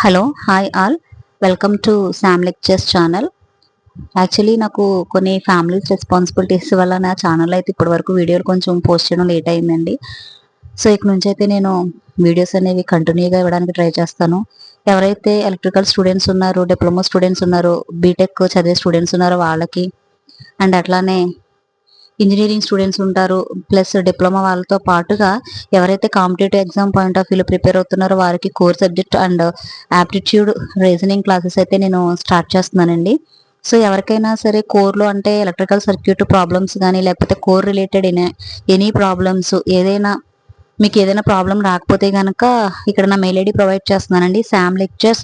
Hello hi all. Welcome to Sam lectures channel. Actually నాకు కొన్ని families responsibilities వల్ల నా ఛానల్ అయితే ఇప్పటి వరకు వీడియోలు కొంచెం పోస్ట్ చేయడం లేట్ అయిందండి. సో ఇక నుంచి అయితే నేను వీడియోస్ అనేవి కంటిన్యూగా ఇవ్వడానికి ట్రై చేస్తాను. ఎవరైతే ఎలక్ట్రికల్ స్టూడెంట్స్ ఉన్నారో డిప్లొమా స్టూడెంట్స్ ఉన్నారో బీటెక్ చదివే స్టూడెంట్స్ ఉన్నారో వాళ్ళకి అండ్ అట్లానే ఇంజనీరింగ్ స్టూడెంట్స్ ఉంటారు. ప్లస్ డిప్లొమా వాళ్ళతో పాటుగా ఎవరైతే కాంపిటేటివ్ ఎగ్జామ్ పాయింట్ ఆఫ్ వ్యూలో ప్రిపేర్ అవుతున్నారో వారికి core subject and aptitude reasoning classes అయితే నేను స్టార్ట్ చేస్తున్నానండి. సో ఎవరికైనా సరే కోర్లో అంటే ఎలక్ట్రికల్ సర్క్యూట్ ప్రాబ్లమ్స్ కానీ లేకపోతే కోర్ రిలేటెడ్ ఎనీ ప్రాబ్లమ్స్ ఏదైనా మీకు ఏదైనా ప్రాబ్లం రాకపోతే కనుక ఇక్కడ నా మెయిల్ ఐడి ప్రొవైడ్ చేస్తున్నానండి. Sam lectures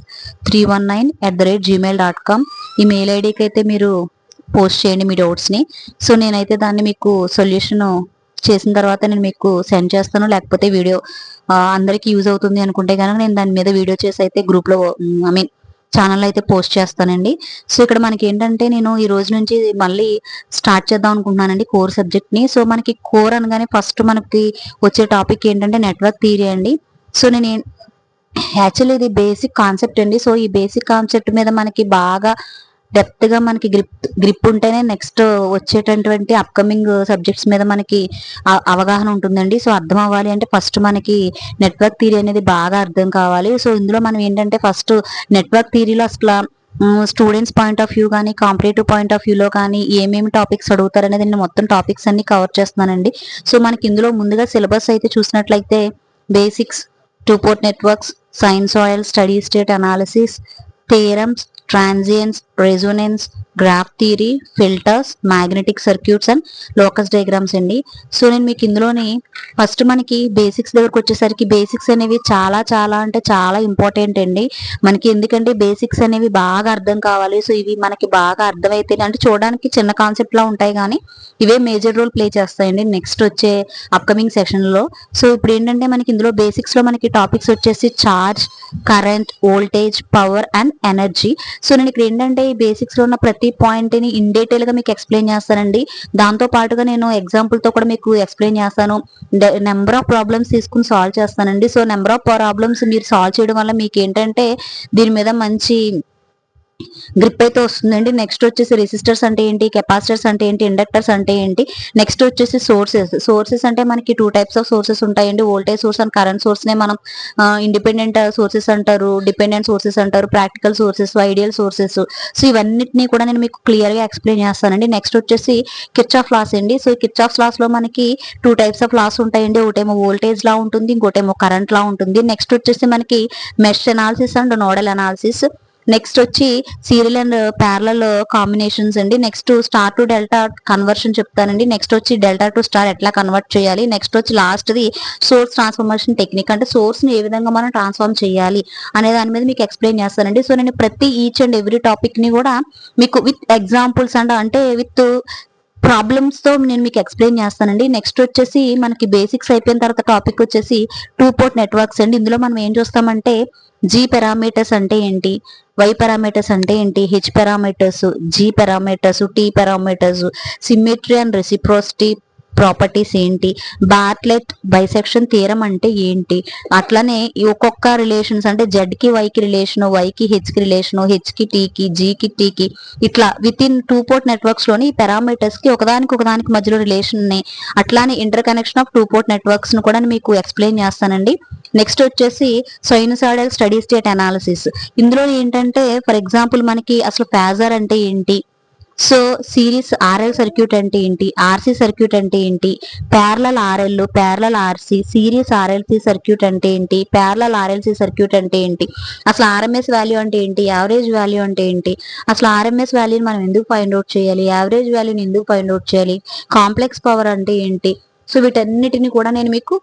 three one nine at the rate gmail dot com ఈ మెయిల్ ఐడికి అయితే మీరు పోస్ట్ చేయండి మీ డౌట్స్ని. సో నేనైతే దాన్ని మీకు సొల్యూషన్ చేసిన తర్వాత నేను మీకు సెండ్ చేస్తాను. లేకపోతే వీడియో అందరికీ యూజ్ అవుతుంది అనుకుంటే కనుక నేను దాని మీద వీడియో చేసి అయితే గ్రూప్లో ఐ మీన్ ఛానల్ అయితే పోస్ట్ చేస్తానండి. సో ఇక్కడ మనకి ఏంటంటే నేను ఈ రోజు నుంచి మళ్ళీ స్టార్ట్ చేద్దాం అనుకుంటున్నానండి కోర్ సబ్జెక్ట్ని. సో మనకి కోర్ అనగానే ఫస్ట్ మనకి వచ్చే టాపిక్ ఏంటంటే నెట్వర్క్ థియరీ అండి. సో నేను యాక్చువల్లీ ఇది బేసిక్ కాన్సెప్ట్ అండి. సో ఈ బేసిక్ కాన్సెప్ట్ మీద మనకి బాగా డెప్త్గా మనకి గ్రిప్ గ్రిప్ ఉంటేనే నెక్స్ట్ వచ్చేటటువంటి అప్కమింగ్ సబ్జెక్ట్స్ మీద మనకి అవగాహన ఉంటుందండి. సో అర్థం అవ్వాలి అంటే ఫస్ట్ మనకి నెట్వర్క్ థియరీ అనేది బాగా అర్థం కావాలి. సో ఇందులో మనం ఏంటంటే ఫస్ట్ నెట్వర్క్ థియరీలో అసలు స్టూడెంట్స్ పాయింట్ ఆఫ్ వ్యూ కానీ కాంపిటేటివ్ పాయింట్ ఆఫ్ వ్యూలో కానీ ఏమేమి టాపిక్స్ అడుగుతారు అనేది నేను మొత్తం టాపిక్స్ అన్ని కవర్ చేస్తున్నానండి. సో మనకి ఇందులో ముందుగా సిలబస్ అయితే చూసినట్లయితే basics two port networks sinusoidal steady state analysis theorems transients resonance graph theory filters magnetic circuits and locus diagrams అండి. సో నేను మీకు ఇందులోని ఫస్ట్ మనకి బేసిక్స్ దగ్గరకు వచ్చేసరికి బేసిక్స్ అనేవి చాలా చాలా అంటే చాలా ఇంపార్టెంట్ అండి. మనకి ఎందుకంటే బేసిక్స్ అనేవి బాగా అర్థం కావాలి. సో ఇవి మనకి బాగా అర్థమైతే అంటే చూడడానికి చిన్న కాన్సెప్ట్ లా ఉంటాయి కానీ ఇవే మేజర్ రోల్ ప్లే చేస్తాయండి నెక్స్ట్ వచ్చే అప్కమింగ్ సెషన్లో సో ఇప్పుడు ఏంటంటే మనకి ఇందులో బేసిక్స్లో మనకి టాపిక్స్ వచ్చేసి charge current voltage power and energy so నేను ఇక్కడ ఏంటంటే ఈ బేసిక్స్లో ఉన్న ప్రతి పాయింట్ని ఇన్ డీటెయిల్గా మీకు ఎక్స్ప్లెయిన్ చేస్తానండి. దాంతో పాటుగా నేను ఎగ్జాంపుల్తో కూడా మీకు ఎక్స్ప్లెయిన్ చేస్తాను. నెంబర్ ఆఫ్ ప్రాబ్లమ్స్ తీసుకుని సాల్వ్ చేస్తానండి. సో నెంబర్ ఆఫ్ ప్రాబ్లమ్స్ మీరు సాల్వ్ చేయడం వల్ల మీకు ఏంటంటే దీని మీద మంచి గ్రిప్ అయితే వస్తుందండి. నెక్స్ట్ వచ్చేసి రెసిస్టర్స్ అంటే ఏంటి? కెపాసిటర్స్ అంటే ఏంటి? ఇండక్టర్స్ అంటే ఏంటి? నెక్స్ట్ వచ్చేసి సోర్సెస్ సోర్సెస్ అంటే మనకి టూ టైప్స్ ఆఫ్ సోర్సెస్ ఉంటాయండి. Voltage source and current source నే మనం ఇండిపెండెంట్ సోర్సెస్ అంటారు. డిపెండెంట్ సోర్సెస్ అంటారు. Practical sources ideal sources so ఇవన్నిటిని కూడా నేను మీకు క్లియర్గా ఎక్స్ప్లెయిన్ చేస్తానండి. నెక్స్ట్ వచ్చేసి కిచ్ ఆఫ్ లాస్ అండి. సో కిచ్ ఆఫ్ లాస్లో మనకి టూ టైప్స్ ఆఫ్ లాస్ ఉంటాయండి. ఒకటేమో వోల్టేజ్ లా ఉంటుంది. ఇంకోటేమో కరెంట్ లా ఉంటుంది. నెక్స్ట్ వచ్చేసి మనకి mesh analysis and nodal analysis next వచ్చి సీరియల్ అండ్ ప్యారలల్ కాంబినేషన్స్ అండి. Next star to delta conversion చెప్తానండి. నెక్స్ట్ వచ్చి డెల్టా టు స్టార్ ఎట్లా కన్వర్ట్ చేయాలి? నెక్స్ట్ వచ్చి last the source transformation technique అంటే సోర్స్ని ఏ విధంగా మనం ట్రాన్స్ఫార్మ్ చేయాలి అనే దాని మీద మీకు ఎక్స్ప్లెయిన్ చేస్తానండి. సో నేను ప్రతి ఈచ్ అండ్ ఎవ్రీ టాపిక్ని కూడా మీకు విత్ ఎగ్జాంపుల్స్ అండ్ అంటే విత్ ప్రాబ్లమ్స్తో నేను మీకు ఎక్స్ప్లెయిన్ చేస్తానండి. నెక్స్ట్ వచ్చేసి మనకి బేసిక్స్ అయిపోయిన తర్వాత టాపిక్ వచ్చేసి టూ పోర్ట్ నెట్వర్క్స్ అండి. ఇందులో మనం ఏం చూస్తామంటే జీ పారామీటర్స్ అంటే ఏంటి? వై పారామీటర్స్ అంటే ఏంటి? H parameters G parameters T parameters symmetry and reciprocity properties ఏంటి? బార్ట్లెట్ బైసెక్షన్ థియరం అంటే ఏంటి? అట్లనే ఒక్కొక్క రిలేషన్స్ అంటే జెడ్కి వైకి వైకి రిలేషన్ రిలేషను హెచ్కి టీకి జీకి రిలేషన్ ఇట్లా విత్ ఇన్ టూ పోర్ట్ నెట్వర్క్స్లోని పారామీటర్స్కి ఒకదానికి ఒకదానికి మధ్యలో రిలేషన్ని అట్లానే interconnection of two port నెట్వర్క్స్ను కూడా మీకు ఎక్స్ప్లెయిన్ చేస్తానండి. నెక్స్ట్ వచ్చేసి సైనుసాయిడల్ స్టడీ స్టేట్ అనాలిసిస్ ఇందులో ఏంటంటే ఫర్ ఎగ్జాంపుల్ మనకి అసలు ఫేజర్ అంటే ఏంటి? సో సిరీస్ ఆర్ఎల్ సర్క్యూట్ అంటే ఏంటి? ఆర్సి సర్క్యూట్ అంటే ఏంటి? Parallel RL parallel RC series RLC circuit అంటే ఏంటి? ప్యారలల్ ఆర్ఎల్సి సర్క్యూట్ అంటే ఏంటి? అసలు ఆర్ఎంఎస్ వాల్యూ అంటే ఏంటి? యావరేజ్ వాల్యూ అంటే ఏంటి? అసలు ఆర్ఎంఎస్ వాల్యూని మనం ఎందుకు ఫైండ్ అవుట్ చేయాలి? యావరేజ్ వాల్యూని ఎందుకు ఫైండ్ అవుట్ చేయాలి? కాంప్లెక్స్ పవర్ అంటే ఏంటి? సో వీటన్నిటిని కూడా నేను మీకు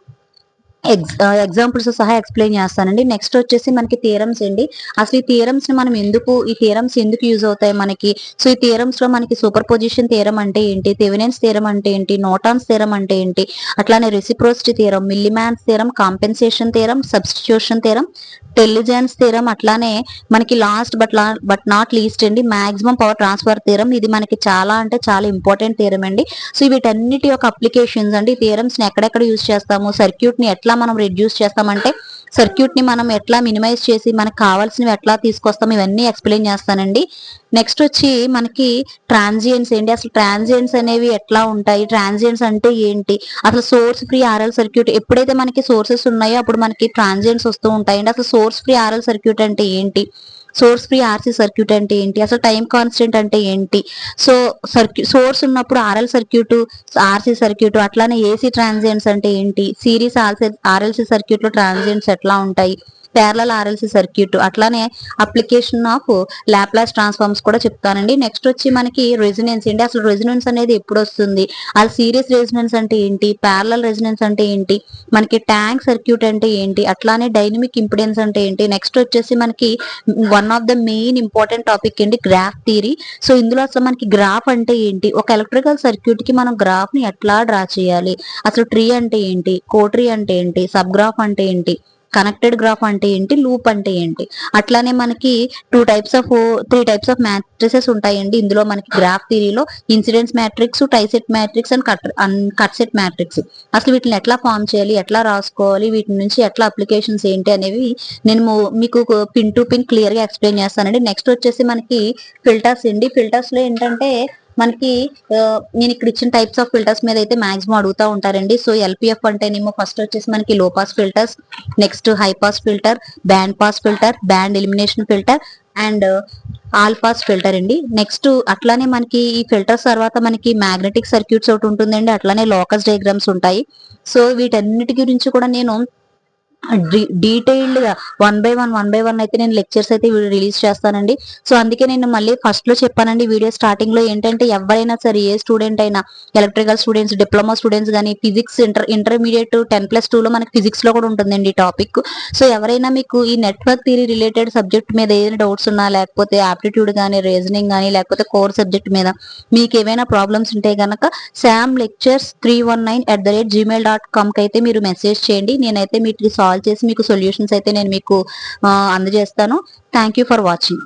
ఎగ్జాంపుల్స్ సహా ఎక్స్ప్లెయిన్ చేస్తానండి. నెక్స్ట్ వచ్చేసి మనకి థియరమ్స్ అండి. అసలు ఈ థియరమ్స్ని మనం ఎందుకు ఈ థియరమ్స్ ఎందుకు యూజ్ అవుతాయి మనకి? సో ఈ థియరమ్స్లో మనకి సూపర్ పొజిషన్ థియరం అంటే ఏంటి? థెవెనెన్స్ థియరం అంటే ఏంటి? నోటాన్స్ థియరం అంటే ఏంటి? అట్లానే reciprocity theorem Millman's theorem compensation theorem substitution theorem Tellegen's theorem అట్లానే మనకి last but but not least అండి మాక్సిమం పవర్ ట్రాన్స్ఫర్ థియరం ఇది మనకి చాలా అంటే చాలా ఇంపార్టెంట్ థియరం అండి. సో వీటన్నిటి యొక్క అప్లికేషన్స్ అండి థియరమ్స్ని ఎక్కడెక్కడ యూజ్ చేస్తాము? సర్క్యూట్ని ఎట్లా మనం రెడ్యూస్ చేస్తామంటే సర్క్యూట్ని మనం ఎట్లా మినిమైజ్ చేసి మనకు కావాల్సినవి ఎట్లా తీసుకొస్తాం ఇవన్నీ ఎక్స్ప్లెయిన్ చేస్తానండి. నెక్స్ట్ వచ్చి మనకి ట్రాన్జియన్స్ ఏంటి? అసలు ట్రాన్జియన్స్ అనేవి ఎట్లా ఉంటాయి? ట్రాన్జియన్స్ అంటే ఏంటి? అసలు సోర్స్ ఫ్రీ ఆర్ఎల్ సర్క్యూట్ ఎప్పుడైతే మనకి సోర్సెస్ ఉన్నాయో అప్పుడు మనకి ట్రాన్జియన్స్ వస్తూ ఉంటాయండి. అసలు సోర్స్ ఫ్రీ ఆర్ఎల్ సర్క్యూట్ అంటే ఏంటి? సోర్స్ ఫ్రీ ఆర్సీ సర్క్యూట్ అంటే ఏంటి? అసలు టైం కాన్స్టెంట్ అంటే ఏంటి? సో సర్క్యూ సోర్స్ ఉన్నప్పుడు ఆర్ఎల్ సర్క్యూట్ ఆర్సీ సర్క్యూట్ అట్లానే ఏసీ ట్రాన్సియన్స్ అంటే ఏంటి? సిరీస్ ఆర్సీ ఆర్ఎల్సీ సర్క్యూట్లో ట్రాన్సియన్స్ ఎట్లా ఉంటాయి? ప్యారలల్ ఆర్ఎల్సి సర్క్యూట్ అట్లానే అప్లికేషన్ ఆఫ్ లాప్లాస్ ట్రాన్స్ఫార్మ్స్ కూడా చెప్తానండి. నెక్స్ట్ వచ్చి మనకి రెజినెన్స్ ఏంటి అసలు రెసినెన్స్ అనేది ఎప్పుడు వస్తుంది? అది సీరియస్ రెసినెన్స్ అంటే ఏంటి? ప్యారలల్ రెసినెన్స్ అంటే ఏంటి? మనకి ట్యాంక్ సర్క్యూట్ అంటే ఏంటి? అట్లానే డైనమిక్ ఇంపిడెన్స్ అంటే ఏంటి? నెక్స్ట్ వచ్చేసి మనకి one of the main important topic ఏంటి గ్రాఫ్ థియరీ సో ఇందులో అసలు మనకి గ్రాఫ్ అంటే ఏంటి? ఒక ఎలక్ట్రికల్ సర్క్యూట్కి మనం గ్రాఫ్ని ఎట్లా డ్రా చేయాలి? అసలు ట్రీ అంటే ఏంటి? కోట్రీ అంటే ఏంటి? సబ్ గ్రాఫ్ అంటే ఏంటి? కనెక్టెడ్ గ్రాఫ్ అంటే ఏంటి? లూప్ అంటే ఏంటి? అట్లానే మనకి two types of three types of matrices ఉంటాయండి. ఇందులో మనకి graph థియరీలో incidence matrix tie set matrix and cut cut set matrix అసలు వీటిని ఎట్లా ఫామ్ చేయాలి? ఎట్లా రాసుకోవాలి? వీటి నుంచి ఎట్లా అప్లికేషన్స్ ఏంటి అనేవి నేను మీకు పిన్ టు పిన్ క్లియర్గా ఎక్స్ప్లెయిన్ చేస్తానండి. నెక్స్ట్ వచ్చేసి మనకి ఫిల్టర్స్ అండి. ఫిల్టర్స్లో ఏంటంటే మనకి నేను ఇక్కడ ఇచ్చిన టైప్స్ ఆఫ్ ఫిల్టర్స్ మీద అయితే మాక్సిమం అడుగుతా ఉంటారండి. సో ఎల్పిఎఫ్ అంటేనేమో ఫస్ట్ వచ్చేసి మనకి low pass filters next high pass filter band pass filter band elimination filter and all pass filter అండి. నెక్స్ట్ అట్లానే మనకి ఈ ఫిల్టర్స్ తర్వాత మనకి మ్యాగ్నెటిక్ సర్క్యూట్స్ ఒకటి ఉంటుందండి. అట్లానే లోకస్ డయాగ్రామ్స్ ఉంటాయి. సో వీటన్నిటి గురించి కూడా నేను డీటెయిల్డ్గా one by one one by one అయితే నేను లెక్చర్స్ అయితే రిలీజ్ చేస్తానండి. సో అందుకే నేను మళ్ళీ ఫస్ట్లో చెప్పానండి వీడియో స్టార్టింగ్లో ఏంటంటే ఎవరైనా సరే ఏ స్టూడెంట్ అయినా ఎలక్ట్రికల్ స్టూడెంట్స్ డిప్లొమా స్టూడెంట్స్ కానీ physics inter intermediate ten plus two లో మనకి ఫిజిక్స్లో కూడా ఉంటుందండి ఈ టాపిక్ సో ఎవరైనా మీకు ఈ నెట్వర్క్ థియరీ రిలేటెడ్ సబ్జెక్ట్ మీద ఏదైనా డౌట్స్ ఉన్నా లేకపోతే ఆప్టిట్యూడ్ కానీ రీజనింగ్ కానీ లేకపోతే కోర్ సబ్జెక్ట్ మీద మీకు ఏమైనా ప్రాబ్లమ్స్ ఉంటే కనుక sam lectures three one nine at the rate Gmail dot com కైతే అయితే మీరు మెసేజ్ చేయండి. నేనైతే మీకు సాల్వ్ చేసి మీకు సొల్యూషన్స్ అయితే నేను మీకు అందజేస్తాను. Thank you for watching